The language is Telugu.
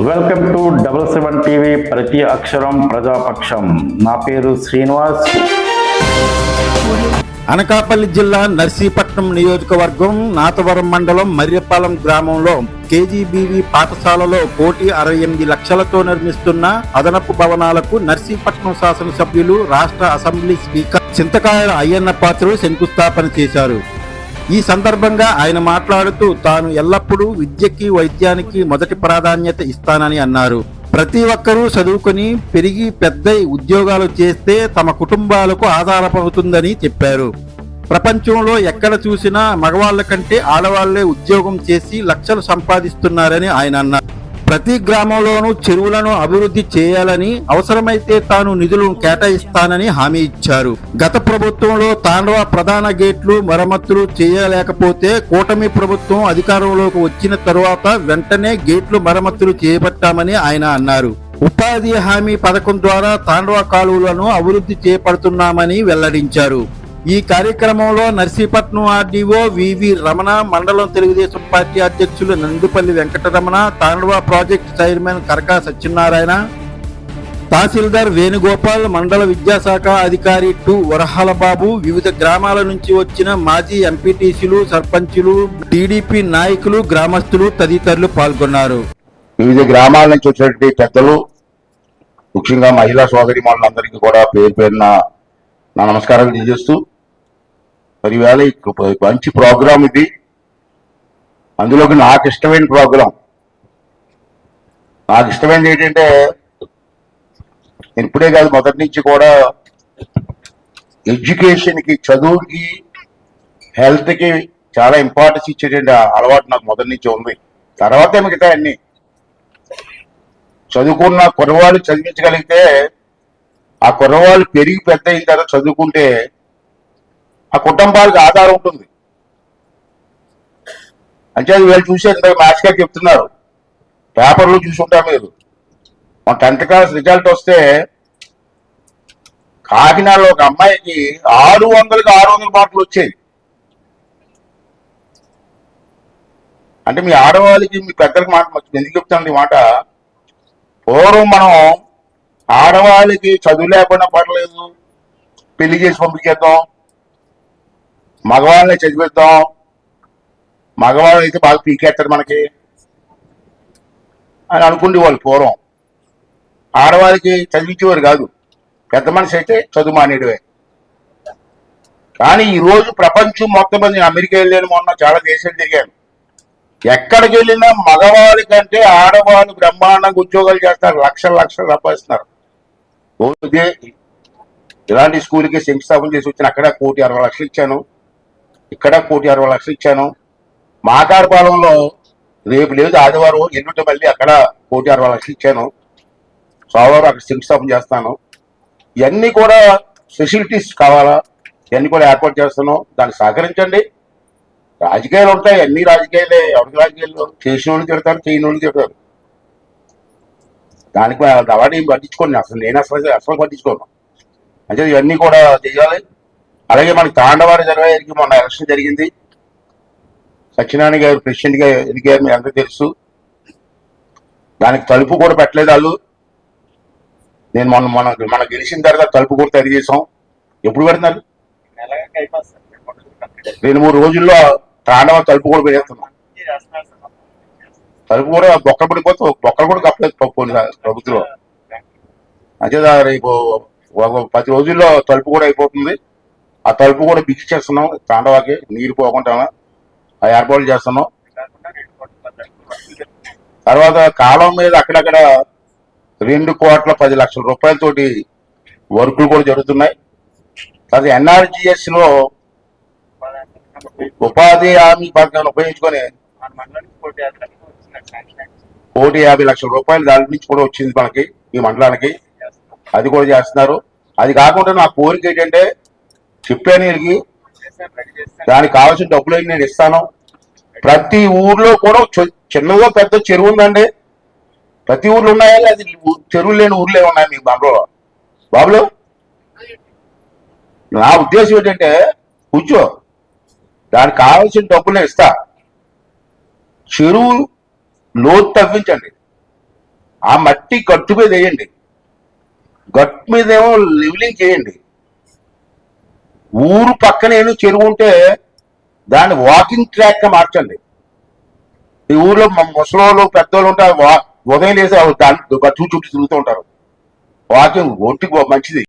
Welcome to double seven TV ప్రతి అక్షరం ప్రజాపక్షం. నా పేరు శ్రీనివాస్. అనకాపల్లి జిల్లా నర్సీపట్నం నియోజకవర్గం నాతవరం మండలం మర్యపాలెం గ్రామంలో కేజీబీవి పాఠశాలలో కోటి అరవై ఎనిమిది లక్షలతో నిర్మిస్తున్న అదనపు భవనాలకు నర్సీపట్నం శాసనసభ్యులు రాష్ట్ర అసెంబ్లీ స్పీకర్ చింతకాయల అయ్యన్న పాత్రుడు శంకుస్థాపన చేశారు. ఈ సందర్భంగా ఆయన మాట్లాడుతూ తాను ఎల్లప్పుడూ విద్యకి వైద్యానికి మొదటి ప్రాధాన్యత ఇస్తానని అన్నారు. ప్రతి ఒక్కరూ చదువుకొని పెరిగి పెద్ద ఉద్యోగాలు చేస్తే తమ కుటుంబాలకు ఆధారపడుతుందని చెప్పారు. ప్రపంచంలో ఎక్కడ చూసినా మగవాళ్ళ కంటే ఆడవాళ్ళే ఉద్యోగం చేసి లక్షలు సంపాదిస్తున్నారని ఆయన అన్నారు. ప్రతి గ్రామంలోనూ చెరువులను అభివృద్ధి చేయాలని అవసరమైతే తాను నిధులు కేటాయిస్తానని హామీ ఇచ్చారు. గత ప్రభుత్వంలో తాండవ ప్రధాన గేట్లు మరమ్మతులు చేయలేకపోతే కూటమి ప్రభుత్వం అధికారంలోకి వచ్చిన తరువాత వెంటనే గేట్లు మరమ్మతులు చేపట్టామని ఆయన అన్నారు. ఉపాధి హామీ పథకం ద్వారా తాండవ కాలువలను అభివృద్ధి చేపడుతున్నామని వెల్లడించారు. ఈ కార్యక్రమంలో నర్సీపట్నం ఆర్డీఓ వివి రమణ మండలం తెలుగుదేశం పార్టీ అధ్యక్షులు నందుపల్లి వెంకటరమణ తాండవ ప్రాజెక్ట్ చైర్మన్ కరకా సత్యనారాయణ తహసీల్దార్ వేణుగోపాల్ మండల విద్యాశాఖ అధికారి టు వరహాలబాబు వివిధ గ్రామాల నుంచి వచ్చిన మాజీ ఎంపీటీసీలు సర్పంచులు టీడీపీ నాయకులు గ్రామస్తులు తదితరులు పాల్గొన్నారు. వివిధ గ్రామాల నుంచి వచ్చినటువంటి పెద్దలు ముఖ్యంగా మహిళా సోదరి మనందరికీ కూడా పేరు పేరున నా నమస్కారాలు తెలియజేస్తూ మరి వేళ మంచి ప్రోగ్రాం ఇది. అందులోకి నాకు ఇష్టమైన ప్రోగ్రాం. నాకు ఇష్టమైనది ఏంటంటే ఇప్పుడే కాదు మొదటి నుంచి కూడా ఎడ్యుకేషన్కి చదువుకి హెల్త్కి చాలా ఇంపార్టెన్స్ ఇచ్చేటువంటి అలవాటు నాకు మొదటి నుంచి ఉంది. తర్వాతే మిగతా అన్ని. చదువుకున్న కుర్రవాళ్ళు చదివించగలిగితే ఆ కుర్రవాళ్ళు పెరిగి పెద్ద అయిన తర్వాత చదువుకుంటే ఆ కుటుంబాలకు ఆధారం ఉంటుంది. అంటే వీళ్ళు చూసారు ఇందాక మ్యాథ్స్ గారు చెప్తున్నారు. పేపర్లో చూసుంటారు మీరు. మా టెన్త్ క్లాస్ రిజల్ట్ వస్తే కాకినాడలో ఒక అమ్మాయికి ఆరు వందలకి ఆరు వందల మార్కులు వచ్చాయి. అంటే మీ ఆడవాళ్ళకి మీ పెద్దలకి మాట ఎందుకు చెప్తాను ఈ మాట? పూర్వం మనం ఆడవాళ్ళకి చదువు లేకుండా పర్లేదు పెళ్ళి చేసి పంపించేద్దాం మగవాళ్ళని చదివిద్దాం. మగవాళ్ళు అయితే బాగా పీకేస్తారు మనకి. అని అనుకునేవాళ్ళు పూర్వం. ఆడవాళ్ళకి చదివించేవారు కాదు. పెద్ద మనిషి అయితే చదువు మానేయడమే. కానీ ఈరోజు ప్రపంచం మొత్తం మంది నేను అమెరికా వెళ్ళాను మొన్న చాలా దేశాలు తిరిగాను. ఎక్కడికి వెళ్ళినా మగవాళ్ళ కంటే ఆడవాళ్ళు బ్రహ్మాండంగా ఉద్యోగాలు చేస్తారు లక్షల లక్షలు సంపాదిస్తున్నారు. ఇలాంటి స్కూల్కి శంకుస్థాపన చేసి వచ్చిన అక్కడ కోటి అరవై లక్షలు ఇచ్చాను. ఇక్కడ కోటి అరవై లక్షలు ఇచ్చాను. మాకాడపాలెంలో రేపు లేదు ఆదివారం ఎల్లుండి మళ్ళీ అక్కడ కోటి అరవై లక్షలు ఇచ్చాను. సోమవారం అక్కడ శంకుస్థాపన చేస్తాను. ఇవన్నీ కూడా ఫెసిలిటీస్ కావాలా? ఇవన్నీ కూడా ఏర్పాటు చేస్తాను దాన్ని సహకరించండి. రాజకీయాలు ఉంటాయి అన్ని రాజకీయాలే. ఎవరికి రాజకీయాలు చేసిన వాళ్ళు తిడతారు చేయని వాళ్ళు తిడతారు. దానికి అవార్డు ఏం పట్టించుకోండి అసలు నేను అసలు అసలు పట్టించుకోను. అంటే ఇవన్నీ కూడా చేయాలి. అలాగే మనకి తాండవారి జరగారికి మొన్న ఎలక్షన్ జరిగింది. సత్యనారాయణ గారు ప్రెసిడెంట్గా ఎదిగారు మీ అందరికీ తెలుసు. దానికి తలుపు కూడా పెట్టలేదు వాళ్ళు. నేను మొన్న మన మన గెలిచిన తర్వాత తలుపు కూడా తయారు చేసాం ఎప్పుడు పెడుతున్నారు? రెండు మూడు రోజుల్లో తాండవ తలుపు కూడా పెట్టేస్తున్నాం తలుపు కూడా బొక్కలు పడిపోతే బొక్కలు కూడా కప్పలేదు ప్రభుత్వం అంతే రేపు ఒక పది రోజుల్లో తలుపు కూడా అయిపోతుంది. ఆ తలుపు కూడా బిగి చేస్తున్నాం. తాండవాకి నీరు పోకుండా ఆ ఏర్పాట్లు చేస్తున్నాం. తర్వాత కాలం మీద అక్కడక్కడ రెండు కోట్ల పది లక్షల రూపాయలతోటి వర్కులు కూడా జరుగుతున్నాయి. తర్వాత ఎన్ఆర్జిఎస్లో ఉపాధి హామీ పథకాన్ని ఉపయోగించుకొని కోటి యాభై లక్షల రూపాయలు దాని నుంచి కూడా వచ్చింది మనకి ఈ మండలానికి. అది కూడా చేస్తున్నారు. అది కాకుండా నా కోరిక ఏంటంటే చెప్పాను వీళ్ళకి దానికి కావాల్సిన డబ్బులు నేను ఇస్తాను. ప్రతి ఊర్లో కూడా చిన్నదో పెద్ద చెరువు ఉందండి. ప్రతి ఊర్లో ఉన్నాయా? అది చెరువులు లేని ఊర్లే ఉన్నాయి మీకు బాబులో? బాబులు? నా ఉద్దేశం ఏంటంటే కూర్చో. దానికి కావాల్సిన డబ్బులు నేను ఇస్తా. చెరువు లోతు తవ్వించండి. ఆ మట్టి గట్టు మీద వేయండి. గట్టు మీద ఏమో లెవెలింగ్ చేయండి. ఊరు పక్కన ఏదో చెరువు ఉంటే దాన్ని వాకింగ్ ట్రాక్గా మార్చండి. ఈ ఊర్లో ముసలోళ్ళు పెద్దోళ్ళు ఉంటారు వా- ఉదయం లేసి దాని చుట్టూ తిరుగుతూ ఉంటారు. వాకింగ్ ఒంటికి మంచిది.